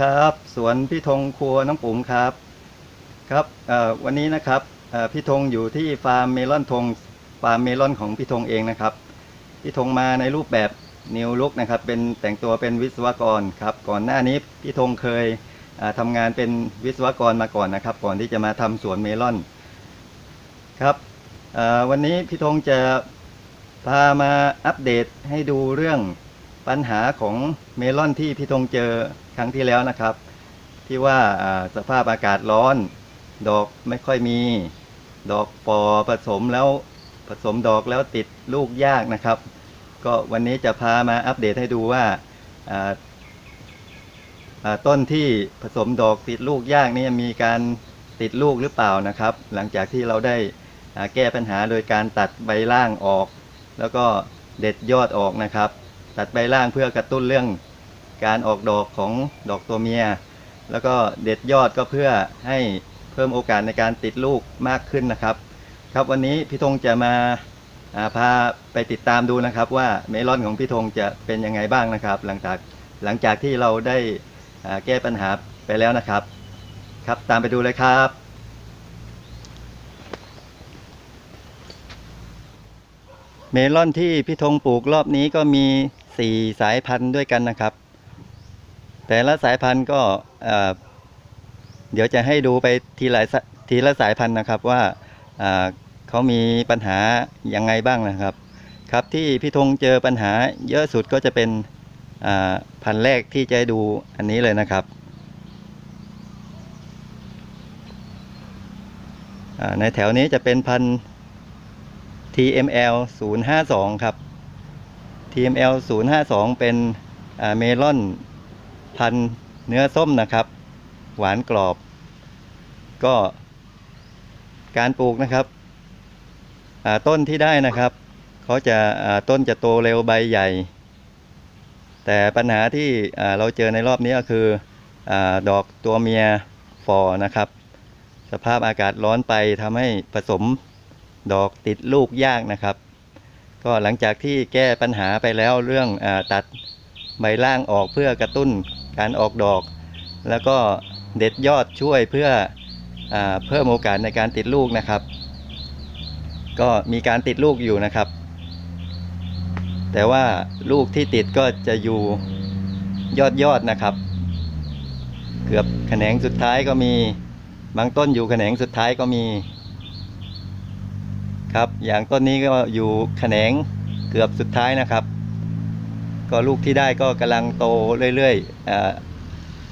ครับ สวนพี่ธงครัวน้องปุ๋มครับครับวันนี้นะครับพี่ธงอยู่ที่ฟาร์มเมลอนธงฟาร์มเมลอนของพี่ธงเองนะครับพี่ธงมาในรูปแบบนิวลุกนะครับ เป็นแต่งตัวเป็นวิศวกรครับ ก่อนหน้านี้พี่ธงเคยอ่าทำงานเป็นวิศวกรมาก่อนนะครับ ก่อนที่จะมาทำสวนเมลอนครับวันนี้พี่ธงจะพามาอัปเดตให้ดูเรื่องปัญหาของเมลอนที่พี่ธงเจอ รั้งที่แล้วนะครับ ที่ว่าสภาพอากาศร้อน ดอกไม่ค่อยมี ดอกปอผสมแล้วผสมดอกแล้วติดลูกยากนะครับ ก็วันนี้จะพามาอัปเดตให้ดูว่าต้นที่ผสมดอกติดลูกยากนี่มีการติดลูกหรือเปล่านะครับ หลังจากที่เราได้แก้ปัญหาโดยการตัดใบล่างออก แล้วก็เด็ดยอดออกนะครับ ตัดใบล่างเพื่อกระตุ้นเรื่อง การออกดอกของดอกตัวเมีย แล้วก็เด็ดยอดก็เพื่อให้เพิ่มโอกาสในการติดลูกมากขึ้นนะครับ ครับวันนี้พี่ธงจะมาาพาไปติดตามดูนะครับ ว่าเมลอนของพี่ธงจะเป็นยังไงบ้างนะครับ หลังจากหลังจากที่เราได้แก้ปัญหาไปแล้วนะครับ ครับตามไปดูเลยครับเมลอนที่พี่ธงปลูกรอบนี้ก็มีสี่สายพันธุ์ด้วยกันนะครับ แต่ละสายพันธุ์ก็เดี๋ยวจะให้ดูไปทีละสทีละสายพันธุ์นะครับว่าเขามีปัญหายังไงบ้างนะครับ ครับที่พี่ธงเจอปัญหาเยอะสุดก็จะเป็นพันธุ์แรกที่จะดูอันนี้เลยนะครับในแถวนี้จะเป็นพันธุ์ TML 052 ครับ TML 052 เป็นเมลอน พันธุ์เนื้อส้มนะครับ หวานกรอบ ก็การปลูกนะครับต้นที่ได้นะครับเขาจะาต้นจะโตเร็วใบใหญ่ แต่ปัญหาที่เราเจอในรอบนี้ก็คืออดอกตัวเมียฟอนะครับ สภาพอากาศร้อนไปทำให้ผสมดอกติดลูกยากนะครับ ก็หลังจากที่แก้ปัญหาไปแล้วเรื่องอตัดใบล่างออกเพื่อกระตุ้น การออกดอก แล้วก็เด็ดยอดช่วยเพื่ออเพิ่มโอกาสในการติดลูกนะครับ ก็มีการติดลูกอยู่นะครับ แต่ว่าลูกที่ติดก็จะอยู่ยอดยอดนะครับ เกือบแขนงสุดท้ายก็มีบางต้นอยู่แขนงสุดท้ายก็มี ครับ อย่างต้นนี้ก็อยู่แขนงเกือบสุดท้ายนะครับ ก็ลูกที่ได้ก็กำลังโตเรื่อยๆอ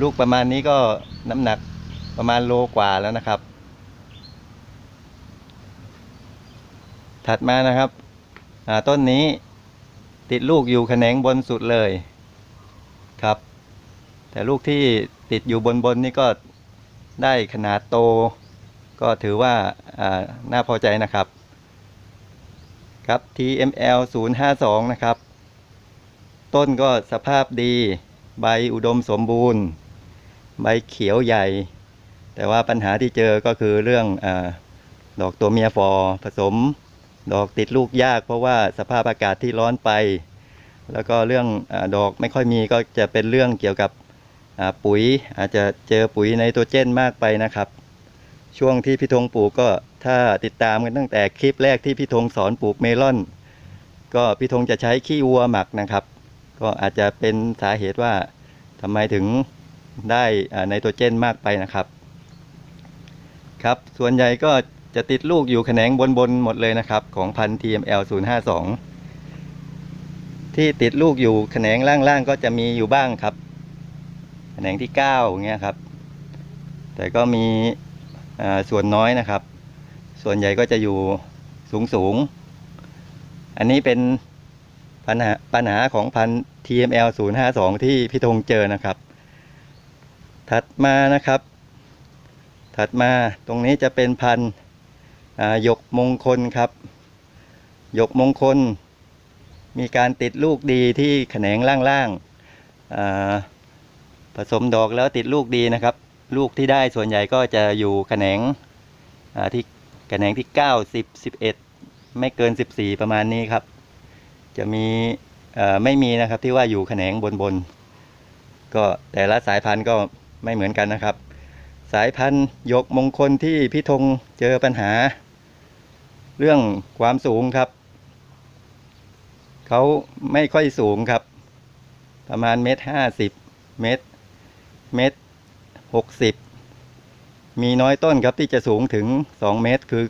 ลูกประมาณนี้ก็น้ำหนักประมาณโลกว่าแล้วนะครับ ถัดมานะครับต้นนี้ติดลูกอยู่แขนงบนสุดเลยครับ แต่ลูกที่ติดอยู่บนบนนี่ก็ได้ขนาดโต ก็ถือว่าอ่าน่าพอใจนะครับ ครับ TML 052 นะครับ ต้นก็สภาพดี ใบอุดมสมบูรณ์ ใบเขียวใหญ่ แต่ว่าปัญหาที่เจอก็คือเรื่องอดอกตัวเมียฟอผสม ดอกติดลูกยาก เพราะว่าสภาพอากาศที่ร้อนไป แล้วก็เรื่องอดอกไม่ค่อยมีก็จะเป็นเรื่องเกี่ยวกับปุ๋ย อาจจะเจอปุ๋ยไนโตรเจนมากไปนะครับ ช่วงที่พี่ธงปลูกก็ถ้าติดตามกันตั้งแต่คลิปแรกที่พี่ธงสอนปลูกเมลอน ก็พี่ธงจะใช้ขี้วัวหมักนะครับ ก็อาจจะเป็นสาเหตุว่าทำไมถึงได้อ่าไนโตรเจนมากไปนะครับ ครับ ส่วนใหญ่ก็จะติดลูกอยู่แขนงบนๆหมดเลยนะครับ ของพันธุ์ TML 052 ที่ติดลูกอยู่แขนงล่างๆก็จะมีอยู่บ้างครับ แขนงที่ 9 อย่างเงี้ยครับ แต่ก็มีส่วนน้อยนะครับ ส่วนใหญ่ก็จะอยู่สูงๆ อันนี้เป็น ปัญหาปัญหาของพันธ์ TML 052 ที่พี่ธงเจอนะครับ ถัดมานะครับ ถัดมาตรงนี้จะเป็นพันธ์หยกมงคลครับหยกมงคล มีการติดลูกดีที่แขนงล่างๆอ่าผสมดอกแล้วติดลูกดีนะครับ ลูกที่ได้ส่วนใหญ่ก็จะอยู่แขนงที่แขนงที่เก้าสิบสิบเอ็ดไม่เกินสิบสี่ประมาณนี้ครับ จะมีไม่มีนะครับที่ว่าอยู่แขนงบนบนก็แต่ละสายพันธุ์ก็ไม่เหมือนกันนะครับ สายพันธุ์ยกมงคลที่พี่ธงเจอปัญหา เรื่องความสูงครับเขาไม่ค่อยสูงครับ ประมาณเมตรห้าสิบเมตรเมตรหกสิบมีน้อยต้นครับที่จะสูงถึงสองเมตร คือ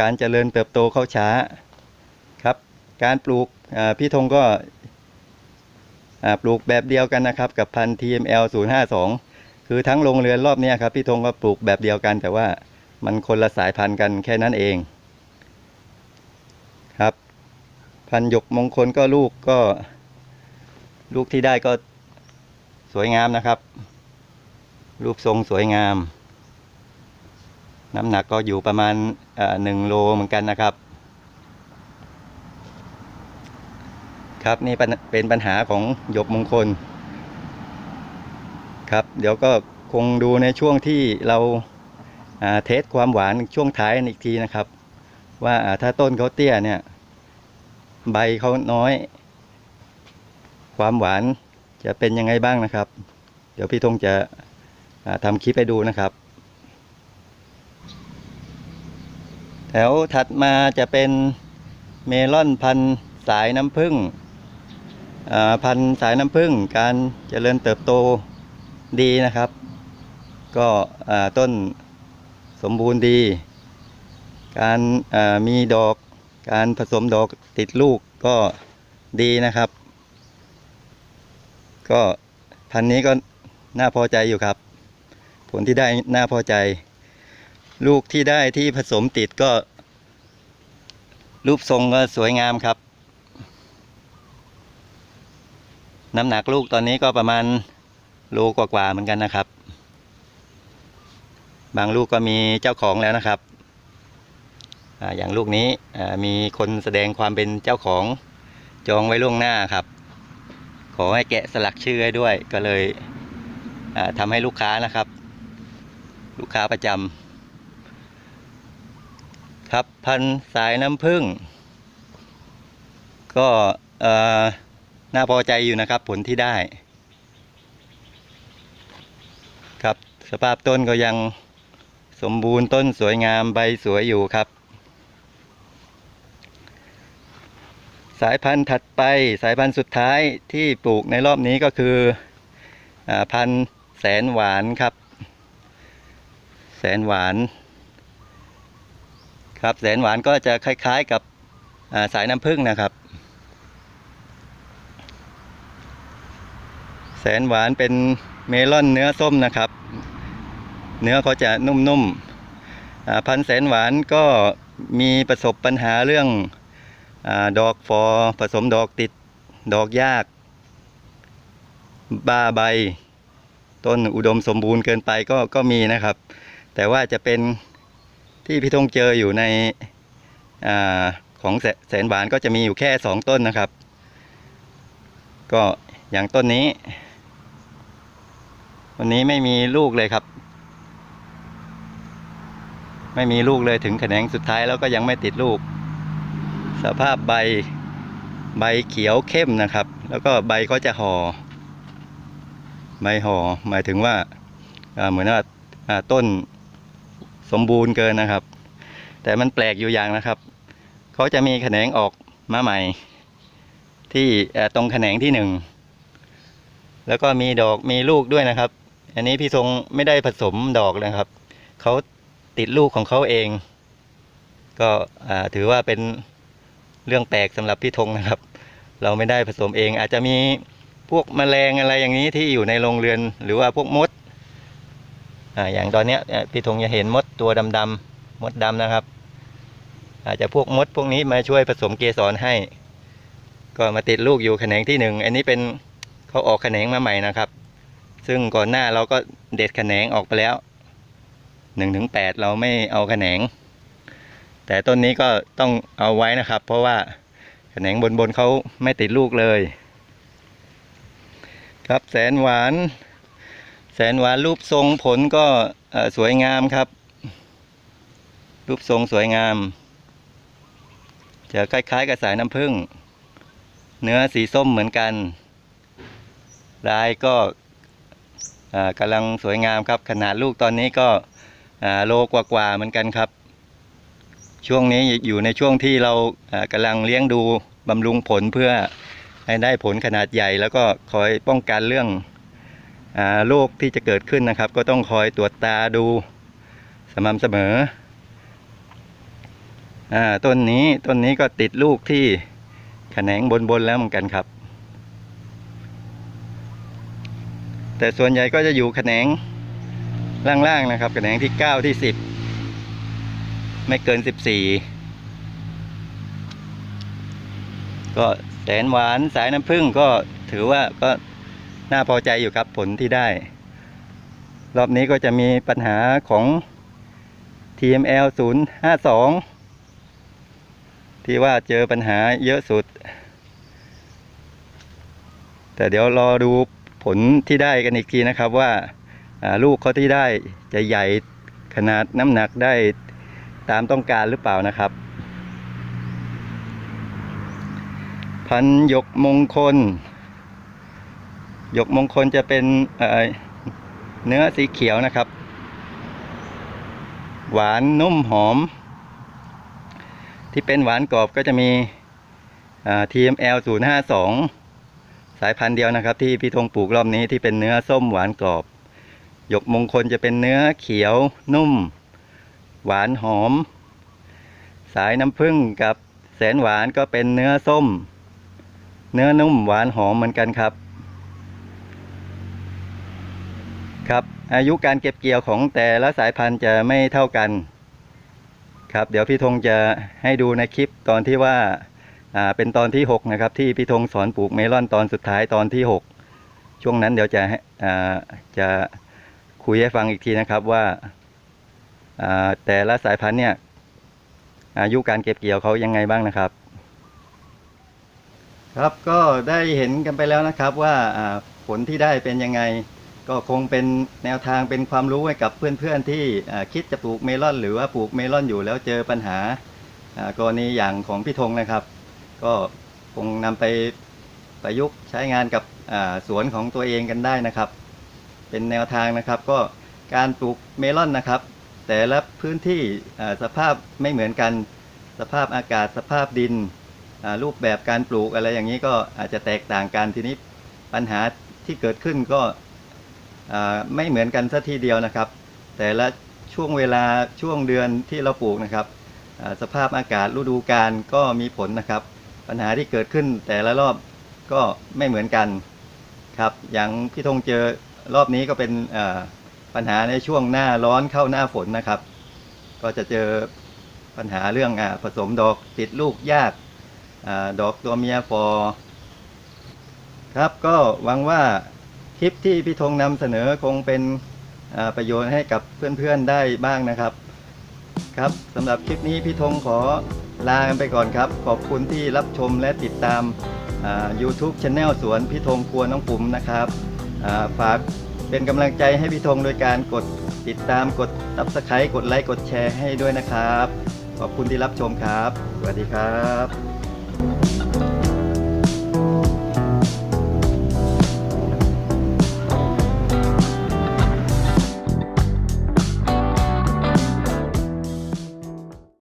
การเจริญเติบโตเข้าช้า การปลูกพี่ธงก็ปลูกแบบเดียวกันนะครับ กับพันธุ์ TML 052 คือทั้งโรงเรือนรอบนี้ครับพี่ธงก็ปลูกแบบเดียวกัน แต่ว่ามันคนละสายพันธุ์กันแค่นั้นเองครับ พันธุ์หยกมงคลก็ลูกก็ ลูกที่ได้ก็สวยงามนะครับ รูปทรงสวยงาม น้ำหนักก็อยู่ประมาณหนึ่งโลเหมือนกันนะครับ ครับนี่เป็นปัญหาของหยกมงคล ครับ เดี๋ยวก็คงดูในช่วงที่เราาเทสความหวานช่วงท้ายอีกทีนะครับ ว่าาถ้าต้นเขาเตี้ยเนี่ย ใบเขาน้อย ความหวานจะเป็นยังไงบ้างนะครับ เดี๋ยวพี่ธงจะทำคลิปให้ดูนะครับ แถวถัดมาจะเป็นเมลอนพันสายน้ำผึ้ง พันธุ์สายน้ำผึ้งการเจริญเติบโตดีนะครับ ก็ต้นสมบูรณ์ดี การมีดอกการผสมดอกติดลูกก็ดีนะครับ ก็พันนี้ก็น่าพอใจอยู่ครับ ผลที่ได้น่าพอใจ ลูกที่ได้ที่ผสมติดก็ รูปทรงก็สวยงามครับ น้ำหนักลูกตอนนี้ก็ประมาณโลกว่าๆเหมือนกันนะครับ บางลูกก็มีเจ้าของแล้วนะครับออย่างลูกนี้มีคนแสดงความเป็นเจ้าของจองไว้ล่วงหน้าครับ ขอให้แกะสลักชื่อให้ด้วยก็เลยทำให้ลูกค้านะครับ ลูกค้าประจำครับพันสายน้ำผึ้งก็เอ่อ น่าพอใจอยู่นะครับผลที่ได้ ครับสภาพต้นก็ยังสมบูรณ์ต้นสวยงามใบสวยอยู่ครับ สายพันธุ์ถัดไปสายพันธุ์สุดท้ายที่ปลูกในรอบนี้ก็คืออพันธุ์แสนหวานครับ แสนหวาน ครับแสนหวานก็จะคล้ายๆกับสายน้ำผึ้งนะครับ แสนหวานเป็นเมลอนเนื้อส้มนะครับ เนื้อเขาจะนุ่มๆพันแสนหวานก็มีประสบปัญหาเรื่องอดอกฟอผสมดอกติดดอกยาก บ้าใบ ต้นอุดมสมบูรณ์เกินไปก็ก็มีนะครับ แต่ว่าจะเป็นที่พี่ธงเจออยู่ในอของแสแสนหวานก็จะมีอยู่แค่สองต้นนะครับ ก็อย่างต้นนี้ วันนี้ไม่มีลูกเลยครับ ไม่มีลูกเลยถึงแขนงสุดท้ายแล้วก็ยังไม่ติดลูก สภาพใบใบเขียวเข้มนะครับ แล้วก็ใบก็จะห่อใบห่อหมายถึงว่าเหมือนว่าต้นสมบูรณ์เกินนะครับ แต่มันแปลกอยู่อย่างนะครับเขาจะมีแขนงออกมาใหม่ ที่ตรงแขนงที่หนึ่งแล้วก็มีดอกมีลูกด้วยนะครับ อันนี้พี่ทรงไม่ได้ผสมดอกเลยครับ เขาติดลูกของเขาเอง ก็ถือว่าเป็นเรื่องแปลกสำหรับพี่ธงนะครับ เราไม่ได้ผสมเอง อาจจะมีพวกแมลงอะไรอย่างนี้ที่อยู่ในโรงเรือนหรือว่าพวกมดออย่างตอนนี้พี่ธงจะเห็นมดตัวดำๆมดดำนะครับ อาจจะพวกมดพวกนี้มาช่วยผสมเกสรให้ ก็มาติดลูกอยู่แขนงที่หนึ่งอันนี้เป็นเขาออกแขนงมาใหม่นะครับ ซึ่งก่อนหน้าเราก็เด็ดแขนงออกไปแล้วหนึ่งถึงแปดเราไม่เอาแขนง แต่ต้นนี้ก็ต้องเอาไว้นะครับ เพราะว่าแขนงบนบนๆเขาไม่ติดลูกเลย ครับแสนหวาน แสนหวานรูปทรงผลก็สวยงามครับ รูปทรงสวยงาม จะคล้ายๆกับสายน้ำผึ้งเนื้อสีส้มเหมือนกันลายก็ กำลังสวยงามครับ ขนาดลูกตอนนี้ก็อ่าโลกว่าๆเหมือนกันครับ ช่วงนี้อยู่ในช่วงที่เรากำลังเลี้ยงดูบำรุงผลเพื่อให้ได้ผลขนาดใหญ่ แล้วก็คอยป้องกันเรื่องโรคที่จะเกิดขึ้นนะครับ ก็ต้องคอยตรวจตาดูสม่ำเสมอต้นนี้ต้นนี้ก็ติดลูกที่แขนงบนๆแล้วเหมือนกันครับ แต่ส่วนใหญ่ก็จะอยู่แขนงล่างๆนะครับ แขนงที่เก้าที่สิบไม่เกินสิบสี่ก็แสนหวานสายน้ำผึ้งก็ถือว่าก็น่าพอใจอยู่ครับผลที่ได้ รอบนี้ก็จะมีปัญหาของ TML 052 ที่ว่าเจอปัญหาเยอะสุด แต่เดี๋ยวรอดู ผลที่ได้กันอีกทีนะครับว่าลูกเขาที่ได้จะใหญ่ขนาดน้ำหนักได้ตามต้องการหรือเปล่านะครับ พันหยกมงคลหยกมงคลจะเป็นเเนื้อสีเขียวนะครับ หวานนุ่มหอม ที่เป็นหวานกรอบก็จะมี TML 052 สายพันธุ์เดียวนะครับ ที่พี่ธงปลูกรอบนี้ที่เป็นเนื้อส้มหวานกรอบหยกมงคลจะเป็นเนื้อเขียวนุ่ม หวานหอม สายน้ำผึ้งกับแสนหวานก็เป็นเนื้อส้ม เนื้อนุ่มหวานหอมเหมือนกันครับ ครับอายุการเก็บเกี่ยวของแต่ละสายพันธุ์จะไม่เท่ากัน ครับ เดี๋ยวพี่ธงจะให้ดูในคลิปตอนที่ว่า อ่าเป็นตอนที่ 6 นะครับ ที่พี่ธงสอนปลูกเมลอนตอนสุดท้ายตอนที่ 6 ช่วงนั้นเดี๋ยวจะอ่าจะคุยให้ฟังอีกทีนะครับว่าอ่าแต่ละสายพันธุ์เนี่ยอายุการเก็บเกี่ยวเขายังไงบ้างนะครับ ครับก็ได้เห็นกันไปแล้วนะครับว่าผลที่ได้เป็นยังไง ก็คงเป็นแนวทางเป็นความรู้ให้กับเพื่อนๆที่อ่คิดจะปลูกเมลอน หรือว่าปลูกเมลอนอยู่แล้วเจอปัญหากรณีอย่างของพี่ธงนะครับ ก็คงนำไปประยุกต์ใช้งานกับสวนของตัวเองกันได้นะครับ เป็นแนวทางนะครับก็การปลูกเมลอนนะครับ แต่ละพื้นที่สภาพไม่เหมือนกัน สภาพอากาศสภาพดินรูปแบบการปลูกอะไรอย่างนี้ก็อาจจะแตกต่างกันทีนี้ปัญหาที่เกิดขึ้นก็ไม่เหมือนกันสัทีเดียวนะครับ แต่ละช่วงเวลาช่วงเดือนที่เราปลูกนะครับ สภาพอากาศฤดูกาลก็มีผลนะครับ ปัญหาที่เกิดขึ้นแต่ละรอบก็ไม่เหมือนกันครับ อย่างพี่ธงเจอรอบนี้ก็เป็นปัญหาในช่วงหน้าร้อนเข้าหน้าฝนนะครับ ก็จะเจอปัญหาเรื่องอผสมดอกติดลูกยากอดอกตัวเมียฟอครับก็หวังว่าคลิปที่พี่ธงนำเสนอคงเป็นประโยชน์ให้กับเพื่อนๆได้บ้างนะครับ ครับสำหรับคลิปนี้พี่ธงขอ ลากันไปก่อนครับ ขอบคุณที่รับชมและติดตาม YouTube Channel สวนพี่ธงครัวน้องปุ๋มนะครับฝากเป็นกำลังใจให้พี่ธงโดยการกดติดตามกดตับสไครต์กดไลค์กดแชร์ให้ด้วยนะครับ ขอบคุณที่รับชมครับ สวัสดีครับ